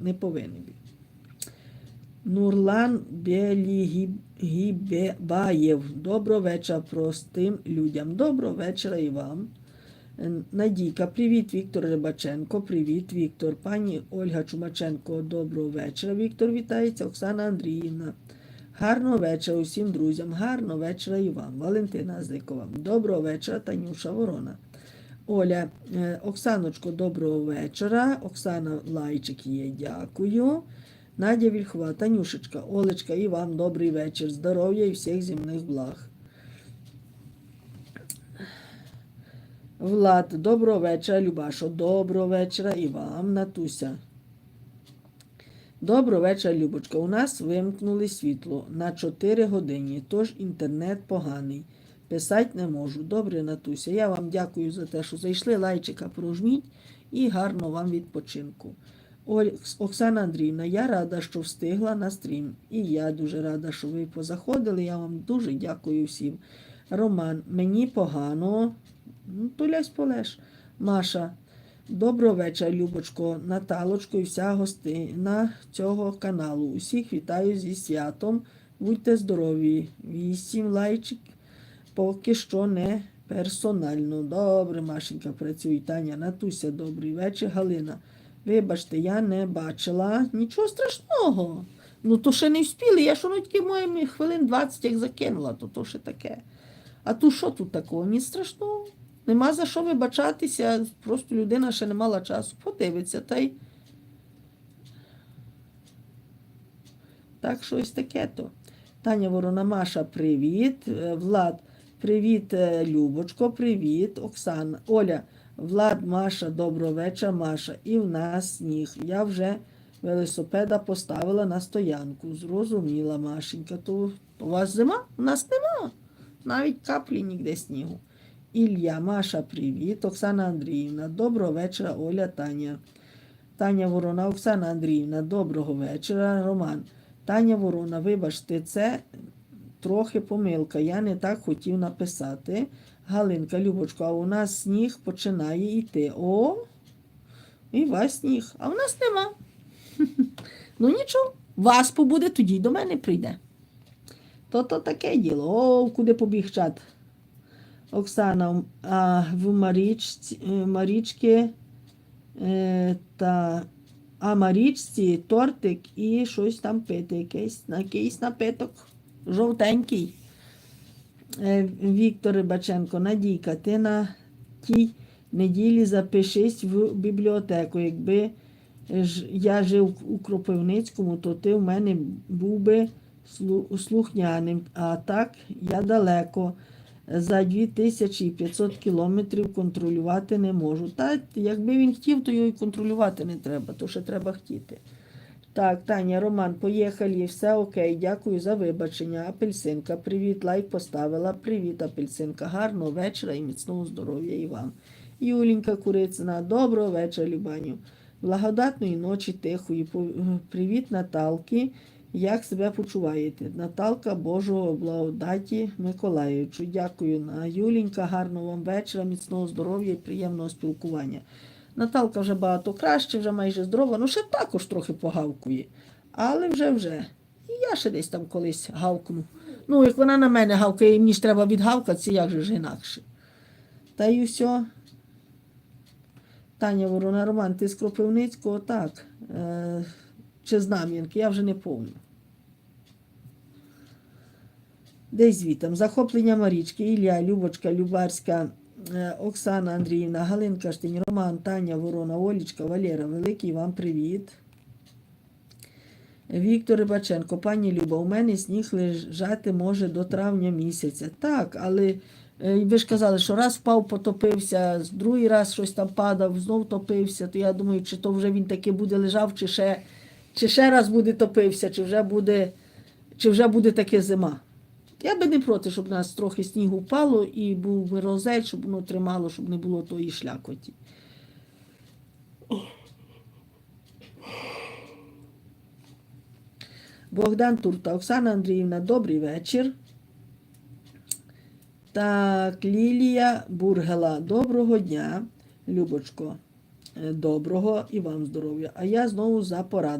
Не повинен бути. Нурлан Белігібаєв. Доброго вечора простим людям. Доброго вечора і вам. Надійка, привіт, Віктор Рибаченко. Привіт, Віктор. Пані Ольга Чумаченко, доброго вечора. Віктор вітається, Оксана Андріївна. Гарного вечора усім друзям. Гарного вечора і вам. Валентина Зикова. Доброго вечора, Танюша Ворона. Оля, е, Оксаночко, доброго вечора. Оксана Лайчик є, дякую. Надя Вільхова, Танюшечка, Олечка, і вам добрий вечір. Здоров'я і всіх земних благ. Влад, доброго вечора, Любашо, доброго вечора і вам, Натуся. Доброго вечора, Любочка. У нас вимкнули світло на 4 години, тож інтернет поганий. Писати не можу. Добре, Натуся. Я вам дякую за те, що зайшли. Лайчика прожміть і гарного вам відпочинку. Оксана Андріївна, я рада, що встигла на стрім. І я дуже рада, що ви позаходили. Я вам дуже дякую всім. Роман, мені погано. Ну, Тулясь полеш. Маша, доброго вечора, Любочко, Наталочко і вся гостина цього каналу. Усіх вітаю зі святом. Будьте здорові. Вісім лайчик. Поки що не персонально. Добре, Машенька, працює. Таня, Натуся, добрий вечір. Галина. Вибачте, я не бачила. Нічого страшного. Ну, то ще не вспіли. Я ж воно тільки моїми хвилин 20 як закинула, то то ще таке. А тут що тут такого? Ні страшного. Нема за що вибачатися, просто людина ще не мала часу. Подивиться та й. Так, щось таке то. Таня Ворона Маша, привіт. Е, Влад, привіт, е, Любочко, привіт, Оксана. Оля, Влад, Маша, доброго вечора, Маша. І в нас сніг. Я вже велосипеда поставила на стоянку. Зрозуміла, Машенька. То, у вас зима? У нас нема. Навіть каплі ніде снігу. Ілля, Маша, привіт. Оксана Андріївна, доброго вечора, Оля, Таня. Таня Ворона, Оксана Андріївна, доброго вечора. Роман. Таня Ворона, вибачте, це трохи помилка. Я не так хотів написати. Галинка, Любочко, а у нас сніг починає йти. О, і вас сніг, а в нас нема. Ну нічого, вас побуде, тоді й до мене прийде. То то таке діло. О, куди побіг чат. Оксана, а в Марічці, е, Марічки е, та а Марічці тортик і щось там пити. Якийсь, якийсь напиток жовтенький. Е, Віктор Рибаченко, Надійка, ти на тій неділі запишись в бібліотеку. Якби я жив у Кропивницькому, то ти в мене був би слухняним. А так я далеко. За 2500 кілометрів контролювати не можу. Та якби він хотів, то його і контролювати не треба, то ще треба хотіти. Так, Таня, Роман, поїхали, все окей, дякую за вибачення. Апельсинка, привіт, лайк поставила. Привіт, апельсинка. Гарного вечора і міцного здоров'я і вам. Юлінька Курицина, доброго вечора, Любаню. Благодатної ночі, тихої. Привіт, Наталки. Як себе почуваєте? Наталка Божого благодаті Миколаївичу. Дякую. Юлінька, гарного вам вечора, міцного здоров'я і приємного спілкування. Наталка вже багато краще, вже майже здорова, ну ще також трохи погавкує. Але вже вже. І я ще десь там колись гавкну. Ну, як вона на мене гавкає, і мені ж треба відгавкатися, як же ж інакше. Та й все. Таня Ворона Роман, ти з Кропивницького, так. Е, чи Знам'янки, я вже не пам'ятаю. Десь звітом. Захоплення Марічки, Ілля, Любочка, Любарська, Оксана Андріївна, Галинка Штинь, Роман, Таня Ворона, Олічка, Валера, великий вам привіт. Віктор Рибаченко, пані Люба, у мене сніг лежати може до травня місяця. Так, але е, ви ж казали, що раз впав, потопився, другий раз щось там падав, знов топився, то я думаю, чи то вже він таки буде лежав, чи ще, чи ще раз буде топився, чи вже буде, чи вже буде таке зима. Я би не проти, щоб у нас трохи снігу впало і був морозець, щоб воно тримало, щоб не було тої шлякоті. Богдан Турта, Оксана Андріївна, добрий вечір. Так, Лілія Бургела, доброго дня, Любочко. е, доброго і вам здоров'я. А я знову за пораду.